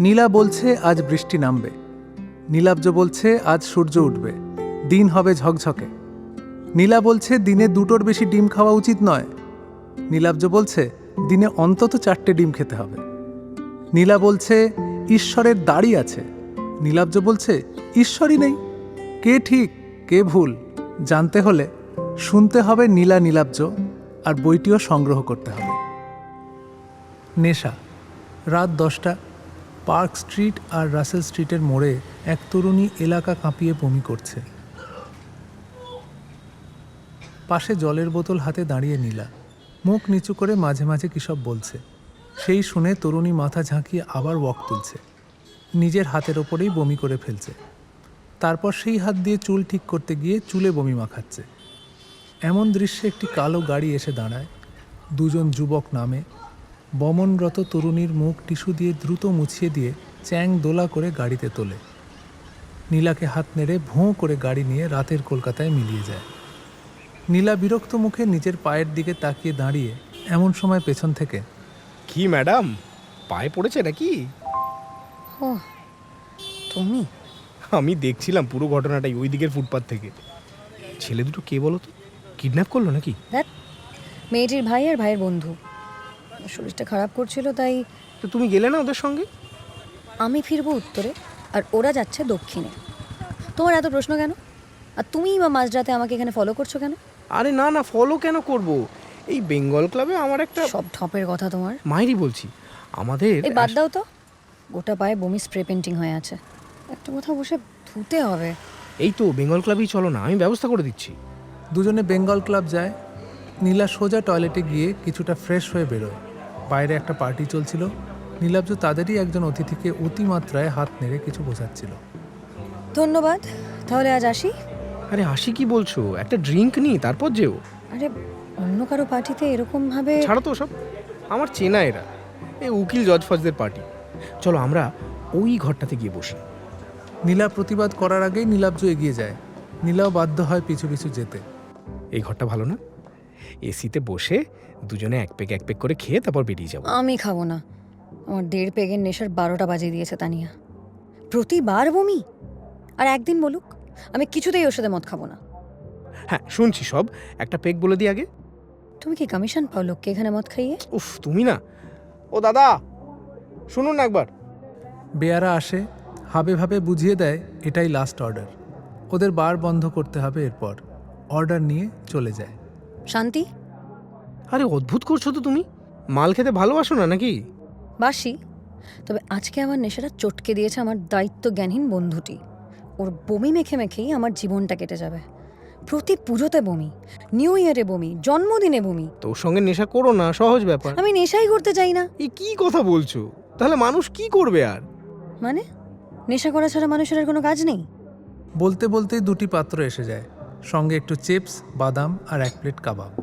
নীলা বলছে, আজ বৃষ্টি নামবে। নীলাব্জ বলছে, আজ সূর্য উঠবে। দিন হবে ঝকঝকে। নীলা বলছে, দিনে দুটোর বেশি ডিম খাওয়া উচিত নয়। নীলাব্জ বলছে, দিনে অন্তত চারটে ডিম খেতে হবে। নীলা বলছে, ঈশ্বরের দাড়ি আছে। নীলাব্জ বলছে, ঈশ্বরই নেই। কে ঠিক, কে ভুল, জানতে হলে শুনতে হবে নীলা নীলাব্জ, আর বইটিও সংগ্রহ করতে হবে। নেশা, রাত দশটা। পার্ক স্ট্রিট আর রাসেল স্ট্রিটের মোড়ে এক তরুণী এলাকা কাঁপিয়ে বমি করছে। পাশে জলের বোতল হাতে দাঁড়িয়ে নীলা। মুখ নিচু করে মাঝে মাঝে কিসব বলছে। সেই শুনে তরুণী মাথা ঝাঁকিয়ে আবার ওয়াক তুলছে। নিজের হাতের ওপরেই বমি করে ফেলছে। তারপর সেই হাত দিয়ে চুল ঠিক করতে গিয়ে চুলে বমি মাখাচ্ছে। এমন দৃশ্যে একটি কালো গাড়ি এসে দাঁড়ায়। দুজন যুবক নামে। বমনরত তরুণীর মুখ টিস্যু দিয়ে দ্রুত মুছিয়ে দিয়ে চ্যাং দোলা করে গাড়িতে তোলে। নীলাকে হাত নেড়ে ভোঁ করে গাড়ি নিয়ে রাতের কলকাতায় মিলিয়ে যায়। নীলা বিরক্ত মুখে নিজের পায়ের দিকে তাকিয়ে দাঁড়িয়ে এমন সময় পেছন থেকে কি ম্যাডাম? পায়ে পড়েছে নাকি? ও তুমি? আমি দেখছিলাম পুরো ঘটনাটাই ওই দিকের ফুটপাথ থেকে। ছেলে দুটো কে বলো তো? কিডন্যাপ করল নাকি? মেয়েটির ভাই আর ভাইয়ের বন্ধু। শরীরটা খারাপ করছিল তাই তো তুমি গেলে না ওদের সঙ্গে? আমি ফিরবো উত্তরে আর ওরা যাচ্ছে দক্ষিণে। তোমার এত প্রশ্ন কেন? আর তুমিই বা মাঝরাতে আমাকে এখানে ফলো করছ কেন? আরে না না ফলো কেন করব? এই বেঙ্গল ক্লাবে আমার একটা সব ঠপের কথা তোমার। মাইরি বলছি। আমাদের এই বাদ দাও তো। গোটা পায়ে বমি স্প্রে পেন্টিং হয়ে আছে। একটা কোথাও বসে ধুতে হবে। এই তো বেঙ্গল ক্লাবেই চলো না আমি ব্যবস্থা করে দিচ্ছি। দুজনে বেঙ্গল ক্লাব যায়। নীলা সোজা টয়লেটে গিয়ে কিছুটা ফ্রেশ হয়ে বেরোয়। বাইরে একটা পার্টি চলছিল। নীলাব্জ তাদেরই একজন অতিথিকে অতিমাত্রায় হাত নেড়ে কিছু বোঝাচ্ছিল। ধন্যবাদ। তাহলে আজ আসি? আরে আসি কি বলছো? একটা ড্রিঙ্ক নি তারপর যেও। আরে অন্য কারও পার্টিতে এরকম ভাবে ছাড়ো তো সব। আমার চেনা এরা। এই উকিল জজ ফজদের পার্টি। চলো আমরা ওই ঘরটাতে গিয়ে বসি। নীলা প্রতিবাদ করার আগেই নীলাব্জ এগিয়ে যায়। নীলাও বাধ্য হয় পিছু পিছু যেতে। এই ঘরটা ভালো না? এসিতে বসে দুজনে এক পেক এক পেক করে খেয়ে তারপর বেরিয়ে যাব। আমি খাব না। আমার দেড় পেগের নেশার বারোটা বাজিয়ে দিয়েছে তানিয়া। প্রতিবার বমি? আর একদিন বলুক আমি কিছুতেই ওর সাথে মদ খাব না। হ্যাঁ শুনছি সব। একটা পেক বলে দিই আগে। তুমি কি কমিশন পাও লোককে এখানে মদ খাইয়ে? উফ তুমি না। ও দাদা শুনুন না একবার। বেয়ারা আসে হাবে ভাবে বুঝিয়ে দেয় এটাই লাস্ট অর্ডার ওদের বার বন্ধ করতে হবে এরপর। অর্ডার নিয়ে চলে যায়। শান্তি? আরে অদ্ভুত করছ তো তুমি। মাল খেতে ভালোবাসো না নাকি? বাসি। তবে আজকে আমার নেশাটা চটকে দিয়েছে আমার দায়িত্ব জ্ঞানহীন বন্ধুটি। ওর বমি মেখে মেখেই আমার জীবনটা কেটে যাবে। প্রতি পুজোতে বমি নিউ ইয়ারে বমি জন্মদিনে বমি। তোর সঙ্গে নেশা করো না সহজ ব্যাপার। আমি নেশাই করতে চাই না। এ কি কথা বলছো? তাহলে মানুষ কি করবে আর? মানে? নেশা করা ছাড়া মানুষের আর কোনো কাজ নেই? বলতে বলতেই দুটি পাত্র এসে যায়। সঙ্গে একটু চিপস বাদাম আর এক প্লেট কাবাব।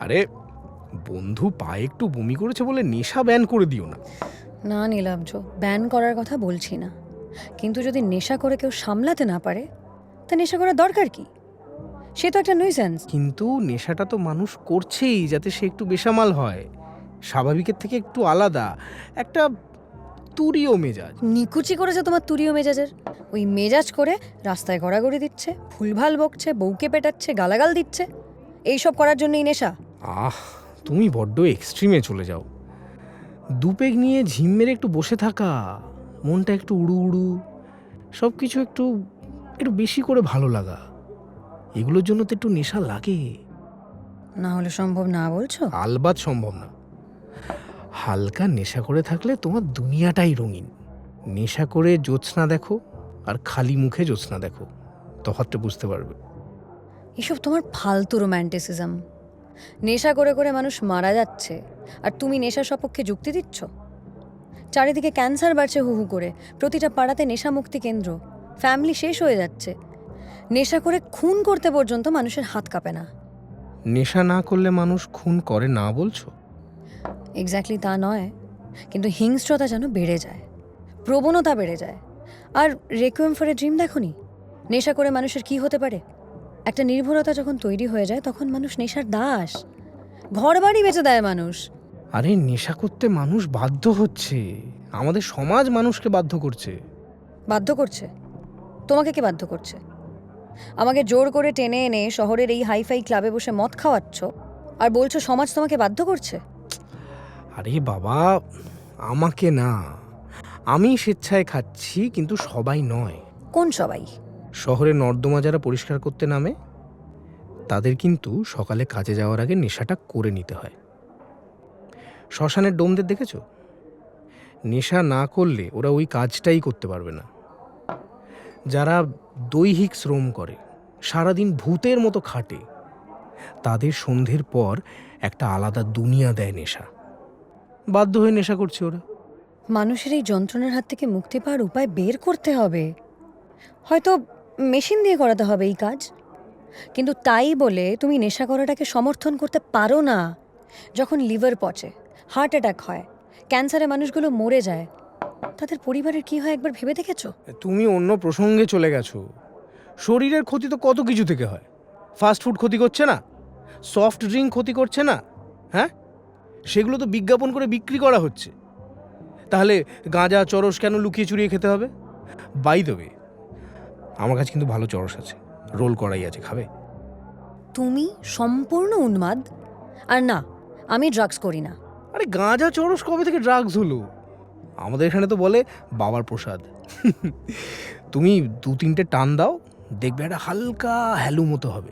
আরে বন্ধু পায়ে একটু বমি করেছে বলে নেশা ব্যান করে দিও না। না নীলাব্জ ব্যান করার কথা বলছি না। কিন্তু যদি নেশা করে কেউ সামলাতে না পারে তা নেশা করার দরকার কি? সে তো একটা nuisance কিন্তু নেশাটা তো মানুষ করছেই যাতে সে একটু বেসামাল হয়। স্বাভাবিকের থেকে একটু আলাদা একটা তুরীয় মেজাজ। নিকুচি করেছে তোমার তুরীয় মেজাজের। ওই মেজাজ করে রাস্তায় গড়াগড়ি দিচ্ছে ভুলভাল বকছে বউকে পেটাচ্ছে গালাগাল দিচ্ছে। এইসব করার জন্যই নেশা। আহ তুমি বড্ড এক্সট্রিমে চলে যাও। দুপেগ নিয়ে ঝিম মেরে একটু বসে থাকা মনটা একটু উড়ু উড়ু সব কিছু একটু একটু বেশি করে ভালো লাগা। এগুলোর জন্য তো একটু নেশা লাগে। না হলে সম্ভব না বলছো? আলবাত সম্ভব না। হালকা নেশা করে থাকলে তোমার দুনিয়াটাই রঙিন। নেশা করে জ্যোৎস্না দেখো আর খালি মুখে জ্যোৎস্না দেখো। তফাৎটা বুঝতে পারবে। এসব তোমার ফালতু রোম্যান্টিসিজম। নেশা করে করে মানুষ মারা যাচ্ছে আর তুমি নেশার সপক্ষে যুক্তি দিচ্ছ? চারিদিকে ক্যান্সার বাড়ছে হু হু করে। প্রতিটা পাড়াতে নেশা মুক্তি কেন্দ্র। ফ্যামিলি শেষ হয়ে যাচ্ছে। নেশা করে খুন করতে পর্যন্ত মানুষের হাত কাঁপে না। নেশা না করলে মানুষ খুন করে না বলছো? এক্স্যাক্টলি তা নয়। কিন্তু হিংস্রতা যেন বেড়ে যায়। প্রবণতা বেড়ে যায়। আর রেকুয়েম ফর এ ড্রিম দেখনি নেশা করে মানুষের কি হতে পারে? একটা নির্ভরতা যখন তৈরি হয়ে যায় তখন মানুষ নেশার দাস। ঘর বাড়ি বেঁচে দেয় মানুষ। আরে নেশা করতে মানুষ বাধ্য হচ্ছে। আমাদের সমাজ মানুষকে বাধ্য করছে। বাধ্য করছে? তোমাকে কে বাধ্য করছে? আমাকে জোর করে টেনে এনে শহরের এই হাইফাই ক্লাবে বসে মদ খাওয়াচ্ছ? আর বলছো সমাজ তোমাকে বাধ্য করছে? আরে বাবা আমাকে না। আমি স্বেচ্ছায় খাচ্ছি কিন্তু সবাই নয়। কোন সবাই? শহরে নর্দমা যারা পরিষ্কার করতে নামে। তাদের কিন্তু সকালে কাজে যাওয়ার আগে নেশাটা করে নিতে হয়। শ্মশানের ডোমদের দেখেছ? নেশা না করলে ওরা ওই কাজটাই করতে পারবে না। যারা দৈহিক শ্রম করে সারাদিন ভূতের মতো খাটে তাদের সন্ধ্যের পর একটা আলাদা দুনিয়া দেয় নেশা। বাধ্য হয়ে নেশা করছে ওরা। মানুষের এই যন্ত্রণার হাত থেকে মুক্তি পাওয়ার উপায় বের করতে হবে। হয়তো মেশিন দিয়ে করাতে হবে এই কাজ। কিন্তু তাই বলে তুমি নেশা করাটাকে সমর্থন করতে পারো না। যখন লিভার পচে হার্ট অ্যাটাক হয় ক্যান্সারে মানুষগুলো মরে যায় তাদের পরিবারের কি হয় একবার ভেবে দেখেছ? তুমি অন্য প্রসঙ্গে চলে গেছো। শরীরের ক্ষতি তো কত কিছু থেকে হয়। ফাস্ট ফুড ক্ষতি করছে না? সফট ড্রিঙ্ক ক্ষতি করছে না? হ্যাঁ? সেগুলো তো বিজ্ঞাপন করে বিক্রি করা হচ্ছে। তাহলে গাঁজা চরস কেন লুকিয়ে চুরিয়ে খেতে হবে? বাই দেবে আমার কাছে কিন্তু ভালো চরস আছে। রোল করাই আছে খাবে? তুমি সম্পূর্ণ উন্মাদ। আর না আমি ড্রাগস করি না। আরে গাঁজা চরস কবে থেকে ড্রাগস হলো? আমাদের এখানে তো বলে বাবার প্রসাদ। তুমি দু তিনটে টান দাও দেখবে একটা হালকা হ্যালু মতো হবে।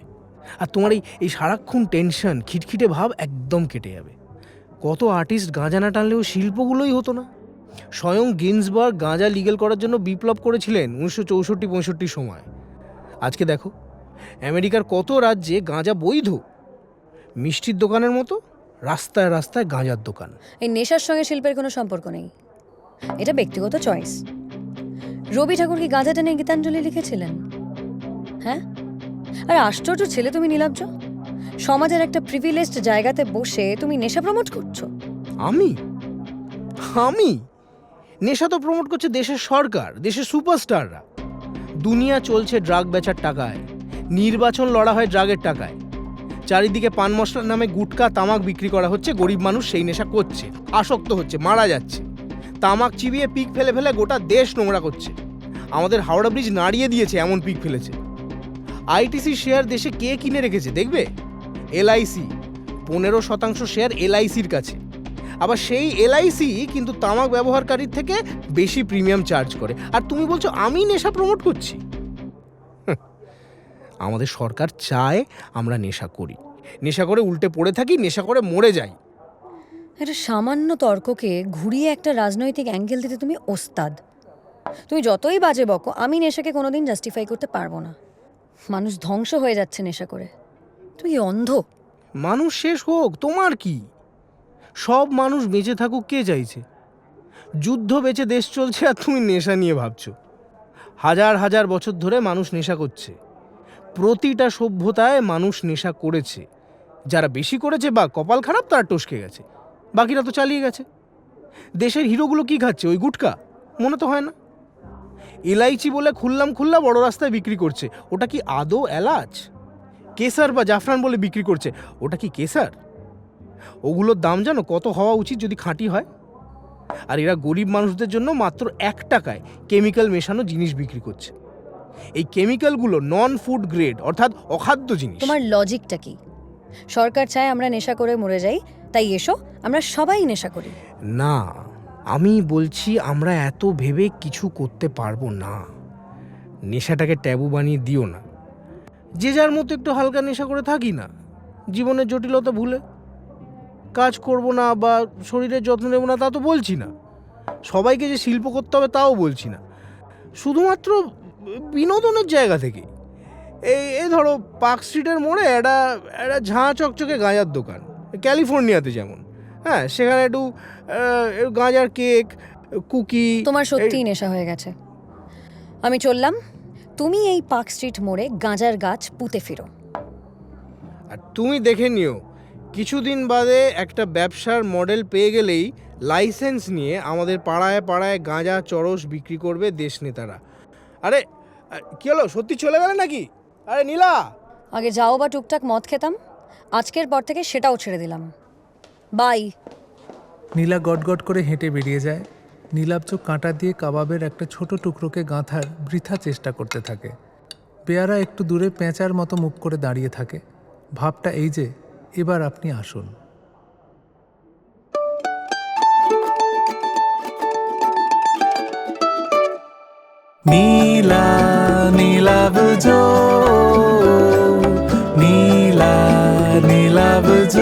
আর তোমার এই এই সারাক্ষণ টেনশন খিটখিটে ভাব একদম কেটে যাবে। কত আর্টিস্ট গাঁজা না টানলেও শিল্পগুলোই হতো না। স্বয়ং গিন্সবার্গ গাঁজা লিগেল করার জন্য বিপ্লব করেছিলেন উনিশশো চৌষট্টি পঁয়ষট্টির সময়। আজকে দেখো, আমেরিকার কত রাজ্যে গাঁজা বৈধ? মিষ্টির দোকানের মতো, রাস্তায় রাস্তায় গাঁজার দোকান। এই নেশার সঙ্গে শিল্পের কোনো সম্পর্ক নেই। এটা ব্যক্তিগত চয়েস রবি ঠাকুর কি গাঁজা টেনে গীতাঞ্জলি লিখেছিলেন? হ্যাঁ? আর আশ্চর্য ছেলে তুমি নীলাব্জ। সমাজের একটা প্রিভিলেজড জায়গাতে বসে তুমি নেশা প্রমোট করছ। আমি? আমি? নেশা তো প্রমোট করছে দেশের সরকার, দেশের সুপারস্টাররা দুনিয়া চলছে ড্রাগ বেচার টাকায়, নির্বাচন লড়া হয় ড্রাগের টাকায়। চারিদিকে পান মশলার নামে গুটকা, তামাক বিক্রি করা হচ্ছে, গরিব মানুষ সেই নেশা করছে, আসক্ত হচ্ছে, মারা যাচ্ছে। তামাক চিবিয়ে পিক ফেলে ফেলে গোটা দেশ নোংরা করছে। আমাদের হাওড়া ব্রিজ নাড়িয়ে দিয়েছে, এমন পিক ফেলেছে। আইটিসি শেয়ার দেশে কে কিনে রেখেছে, দেখবে? এলআইসি। পনেরো শতাংশ শেয়ার এলআইসির কাছে। আবার সেই এলআইসি কিন্তু তামাক ব্যবহারকারীর থেকে বেশি প্রিমিয়াম চার্জ করে। আর তুমি বলছো আমি নেশা প্রমোট করছি? হুঁ, আমাদের সরকার চায় আমরা নেশা করি। নেশা করে উল্টে পড়ে থাকি নেশা করে মরে যাই। একটা সামান্য তর্ককে ঘুরিয়ে একটা রাজনৈতিক অ্যাঙ্গেল দিতে তুমি ওস্তাদ। তুমি যতই বাজে বকো আমি নেশাকে কোনোদিন জাস্টিফাই করতে পারব না। মানুষ ধ্বংস হয়ে যাচ্ছে নেশা করে। তুই অন্ধ। মানুষ শেষ হোক, তোমার কি? সব মানুষ বেঁচে থাকুক, কে চাইছে? যুদ্ধ বেঁচে দেশ চলছে আর তুমি নেশা নিয়ে ভাবছ। হাজার হাজার বছর ধরে মানুষ নেশা করছে। প্রতিটা সভ্যতায় মানুষ নেশা করেছে। যারা বেশি করেছে বা কপাল খারাপ, তারা টসকে গেছে। বাকিরা তো চালিয়ে গেছে। দেশের হিরোগুলো কি খাচ্ছে? ওই গুটকা? মনে তো হয় না। এলাইচি বলে খুললাম খুল্লা বড় রাস্তায় বিক্রি করছে। ওটা কি আদৌ এলাচ? কেসার বা জাফরান বলে বিক্রি করছে। ওটা কি কেসার? ওগুলোর দাম জানো কত হওয়া উচিত যদি খাঁটি হয়? আর এরা গরিব মানুষদের জন্য মাত্র এক টাকায় কেমিক্যাল মেশানো জিনিস বিক্রি করছে। এই কেমিক্যালগুলো নন ফুড গ্রেড অর্থাৎ অখাদ্য জিনিস। তোমার লজিকটা কি? সরকার চায় আমরা নেশা করে মরে যাই তাই এসো আমরা সবাই নেশা করি। না আমি বলছি আমরা এত ভেবে কিছু করতে পারব না। নেশাটাকে ট্যাবু বানিয়ে দিও না। যে যার মতো একটু হালকা নেশা করে থাকি না জীবনের জটিলতা ভুলে। কাজ করব না বা শরীরের যত্ন নেব না তা তো বলছি না। সবাইকে যে শিল্প করতে হবে তাও বলছি না। শুধুমাত্র বিনোদনের জায়গা থেকে এই এই ধরো পার্ক স্ট্রিটের মোড়ে একটা একটা ঝাঁ চকচকে গাঁজার দোকান ক্যালিফোর্নিয়াতে যেমন। হ্যাঁ সেখানে একটু গাঁজার কেক কুকি তোমার সত্যিই নেশা হয়ে গেছে। আমি চললাম তুমি এই পার্ক স্ট্রিট মোড়ে গাঁজার গাছ পুঁতে ফিরো। আর তুমি দেখে নিও কিছুদিন বাদে একটা ব্যবসার মডেল পেয়ে গেলেই লাইসেন্স নিয়ে আমাদের পাড়ায় পাড়ায় গাঁজা চরস বিক্রি করবে দেশ নেতারা। আরে কি হলো সত্যি চলে গেলে নাকি? আরে নীলা! আগে যাও বা টুকটাক মদ খেতাম আজকের পর থেকে সেটাও ছেড়ে দিলাম। বাই। নীলা গট গট করে হেঁটে বেরিয়ে যায়। নীলাব্জ কাঁটা দিয়ে কাবাবের একটা ছোট টুকরোকে গাঁথার বৃথা চেষ্টা করতে থাকে। পেয়ারা একটু দূরে পেঁচার মতো মুখ করে দাঁড়িয়ে থাকে। ভাবটা এই যে, এবার আপনি আসুন। নীলা নীলাব্জ নীলা নীলাব্জ নীলা নীলাব্জ